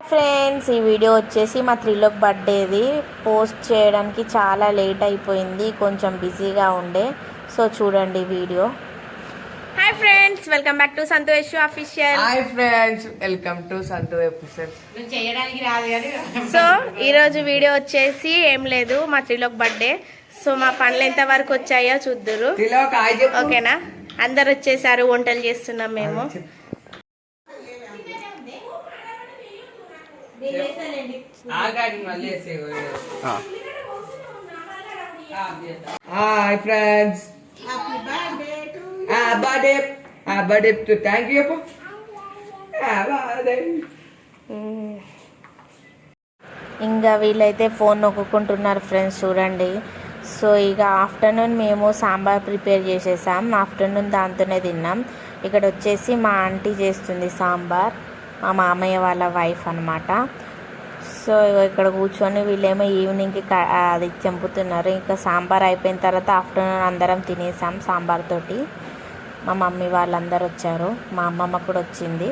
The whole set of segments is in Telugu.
ఫ్రెండ్స్ ఈ వీడియో వచ్చేసి మా త్రిలోక్ బర్త్డేది. పోస్ట్ చేయడానికి చాలా లేట్ అయిపోయింది. కొంచెం బిజీగా ఉండే. సో చూడండి video. Hi friends welcome back to Santosh official hi friends welcome to Santhu episodes నువ్వు చేయడానికి రాదు సో ఈరోజు వీడియో వచ్చేసి ఏం లేదు మా త్రిలోక్ బర్త్డే. సో మా పనులు ఎంత వరకు వచ్చాయో చూద్దురు. ఓకేనా అందరు వచ్చేసారు వంటలు చేస్తున్నాం మేము. Hi friends. Birthday. Birthday to thank you ఇంకా వీళ్ళైతే ఫోన్ నొక్కుంటున్నారు ఫ్రెండ్స్ చూడండి. సో ఇక ఆఫ్టర్నూన్ మేము సాంబార్ ప్రిపేర్ చేసేసాం. ఆఫ్టర్నూన్ దాంతోనే తిన్నాం. ఇక్కడ వచ్చేసి మా ఆంటీ చేస్తుంది సాంబార్. మా మామయ్య వాళ్ళ వైఫ్ అనమాట సో ఇగో ఇక్కడ కూర్చొని వీళ్ళేమో ఈవినింగ్కి అది చంపుతున్నారు. ఇంకా సాంబార్ అయిపోయిన తర్వాత ఆఫ్టర్నూన్ అందరం తినేసాం సాంబార్ తోటి. మా మమ్మీ వాళ్ళందరూ వచ్చారు. మా అమ్మమ్మ కూడా వచ్చింది.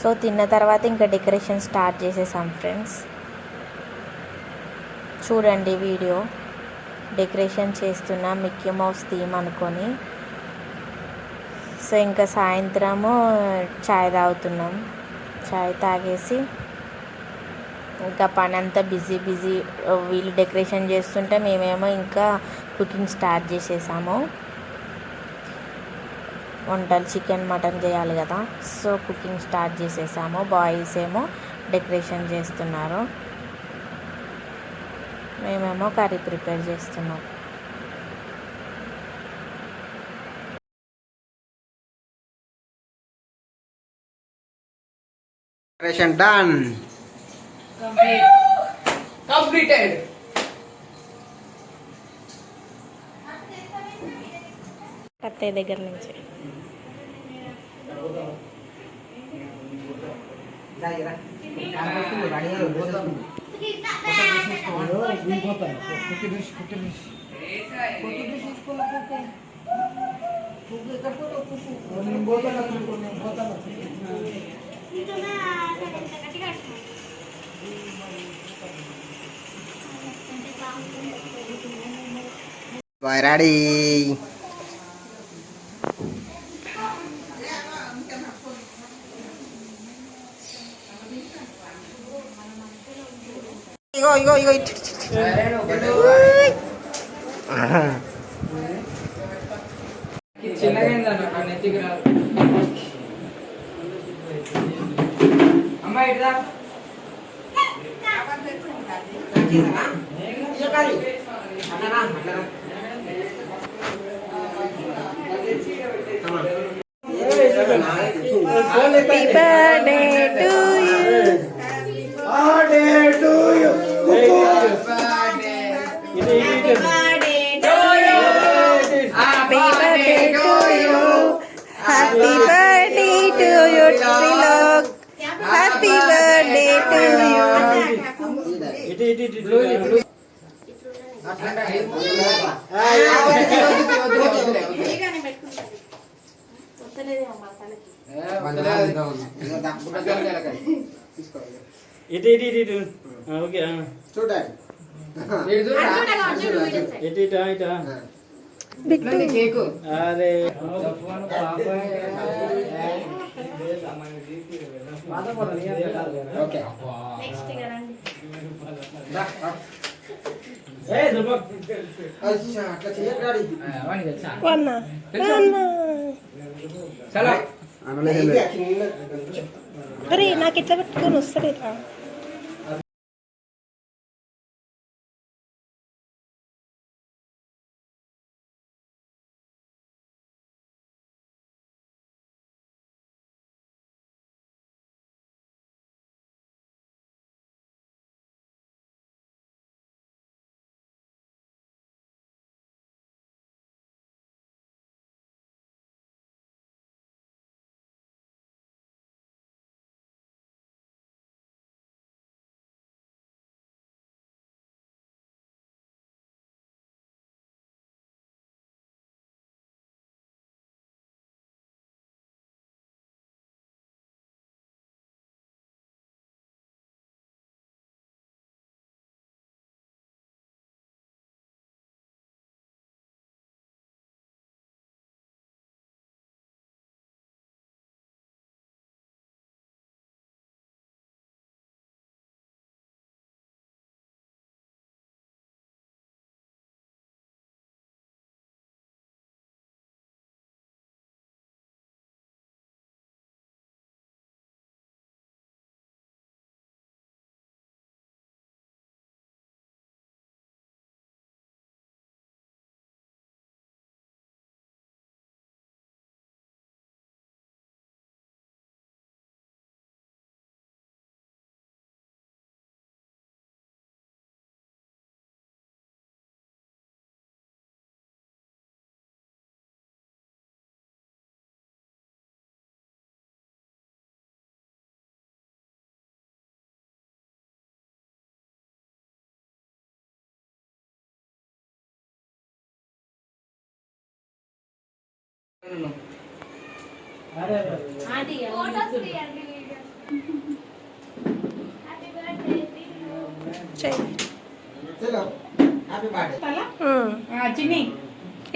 సో తిన్న తర్వాత ఇంకా డెకరేషన్ స్టార్ట్ చేసేసాం ఫ్రెండ్స్. చూడండి వీడియో. డెకరేషన్ చేస్తున్న మిక్కీ మౌస్ థీమ్ అనుకొని. సో ఇంకా సాయంత్రము చాయ్ తాగుతున్నాం. చాయ్ తాగేసి ఇంకా పని అంతా బిజీ బిజీ వీళ్ళు డెకరేషన్ చేస్తుంటే మేమేమో ఇంకా కుకింగ్ స్టార్ట్ చేసేసాము. వంటలు చికెన్ మటన్ చేయాలి కదా. సో కుకింగ్ స్టార్ట్ చేసేసాము. బాయ్స్ ఏమో డెకరేషన్ చేస్తున్నారు. మేమేమో కర్రీ ప్రిపేర్ చేస్తున్నాం. Operation done. కంప్లీటెడ్ కత్తయ్య దగ్గర నుంచి Boy ಇದನ್ನ ಸರಿ ಕಟ್ಟಿಗೆ ವೈರಾಡಿ 이거 이거 이거 아. బర్త్డే టు యూ ఇటు ఇటు ఇటు ఇటు ఓకే. చూడండి ఇటు ఇటు ఆ, ఇటు ఆ. కేకు అరే ఓకే ఏ అరే నాకు ఇట్లా పెట్టుకొని వస్తలేదా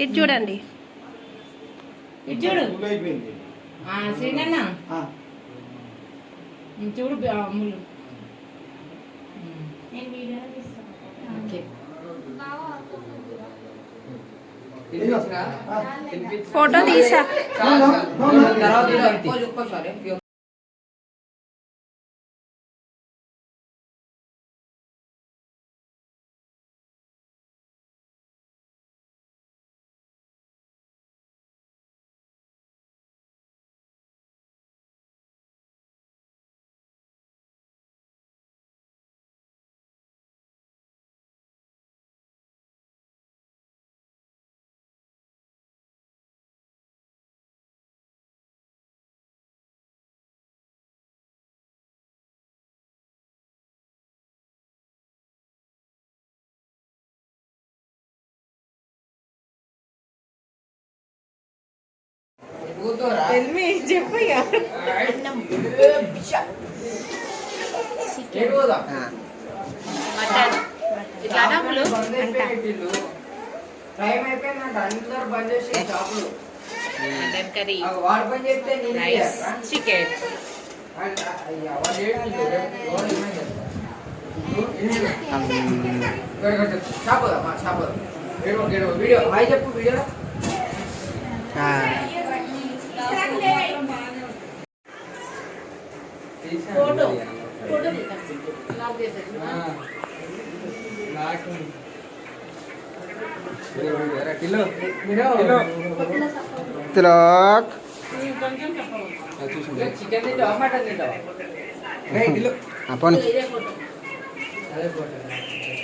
ఇటు చూడండి. ఇటు చూడు. శ్రీనన్న. చూడు అమ్ములు. ఓకే. తినిపించినా? తినిపించి- ఫోటో తీసా ఇల్లు. టైం అయిపోయిందంట. అందరు బంద్ చేసి షాపులు మటన్ కర్రీ. వాడు పని చెప్తే రైస్? చికెన్. చెప్పు. వీడియో హాయ్ చెప్పు video photo. Photo Tilak. Chicken తింటావా మటన్ తింటావా? ఫోటో.